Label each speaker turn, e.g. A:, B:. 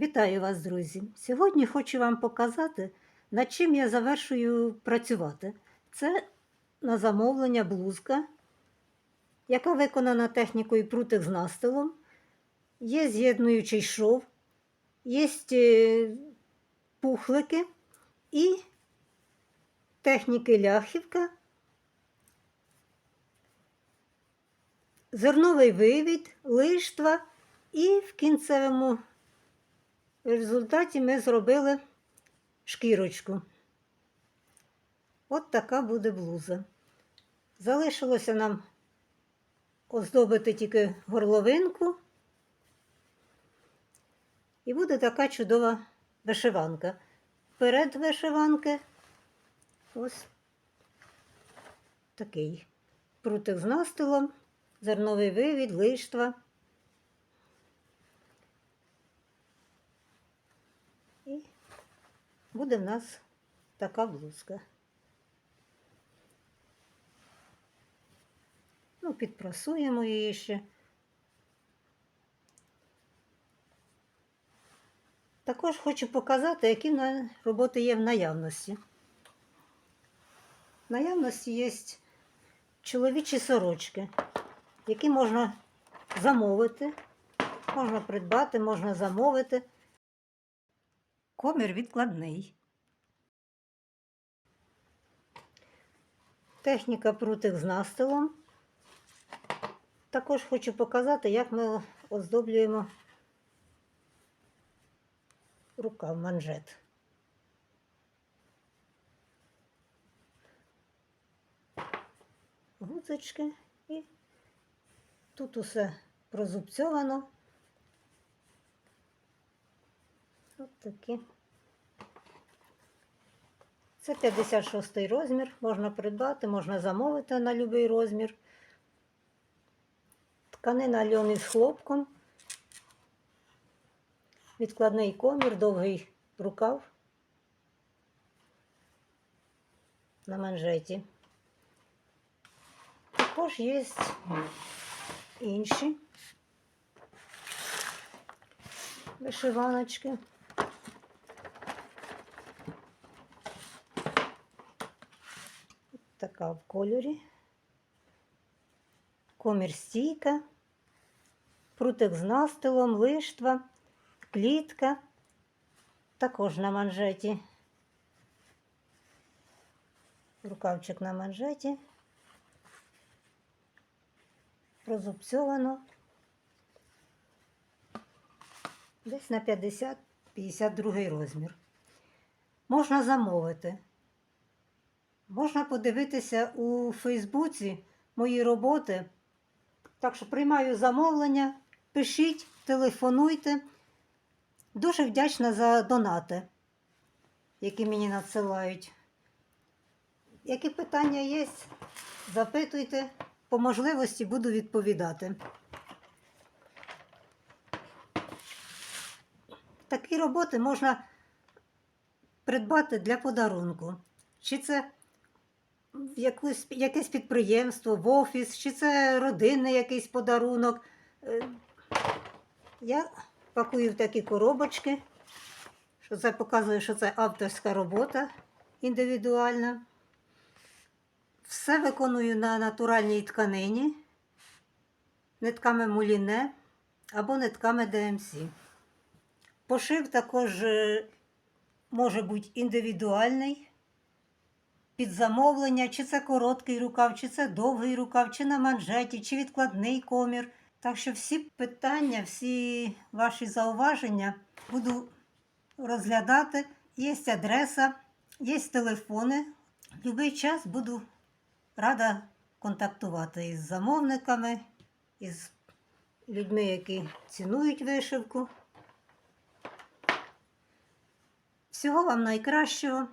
A: Вітаю вас, друзі! Сьогодні хочу вам показати, над чим я завершую працювати. Це на замовлення блузка, яка виконана технікою прутик з настилом. Є з'єднуючий шов, є е, пухлики і техніки ляхівка, зерновий вивід, лиштва і в кінцевому в результаті ми зробили шкірочку. От така буде блуза. Залишилося нам оздобити тільки горловинку. І буде така чудова вишиванка. Перед вишиванки ось такий прутик з настилом, зерновий вивід, лиштва. Буде в нас така блузка. Ну, підпрасуємо її ще. Також хочу показати, які роботи є в наявності. В наявності є чоловічі сорочки, які можна замовити, можна придбати, можна замовити. Комір відкладний. Техніка прутик з настилом. Також хочу показати, як ми оздоблюємо рукав манжет. Гудзички і тут усе прозубцьовано. От такі. Це 56 розмір, можна придбати, можна замовити на будь-який розмір. Тканина льон із хлопком, відкладний комір, довгий рукав на манжеті. Також є інші вишиваночки. Така в кольорі. Комір стійка, прутик з настилом, лиштва, клітка, також на манжеті. Рукавчик на манжеті. Прозубцьовано. Десь на 50-52 розмір. Можна замовити. Можна подивитися у Фейсбуці мої роботи. Так що приймаю замовлення, пишіть, телефонуйте. Дуже вдячна за донати, які мені надсилають. Які питання є, запитуйте, по можливості буду відповідати. Такі роботи можна придбати для подарунку. Чи це в якусь, якесь підприємство, в офіс, чи це родинний якийсь подарунок. Е, Я пакую в такі коробочки, що це показує, що це авторська робота індивідуальна. Все виконую на натуральній тканині, нитками муліне або нитками ДМС. Пошив також е, може бути індивідуальний під замовлення, чи це короткий рукав, чи це довгий рукав, чи на манжеті, чи відкладний комір. Так що всі питання, всі ваші зауваження буду розглядати. Є адреса, є телефони. В будь-який час буду рада контактувати із замовниками, із людьми, які цінують вишивку. Всього вам найкращого.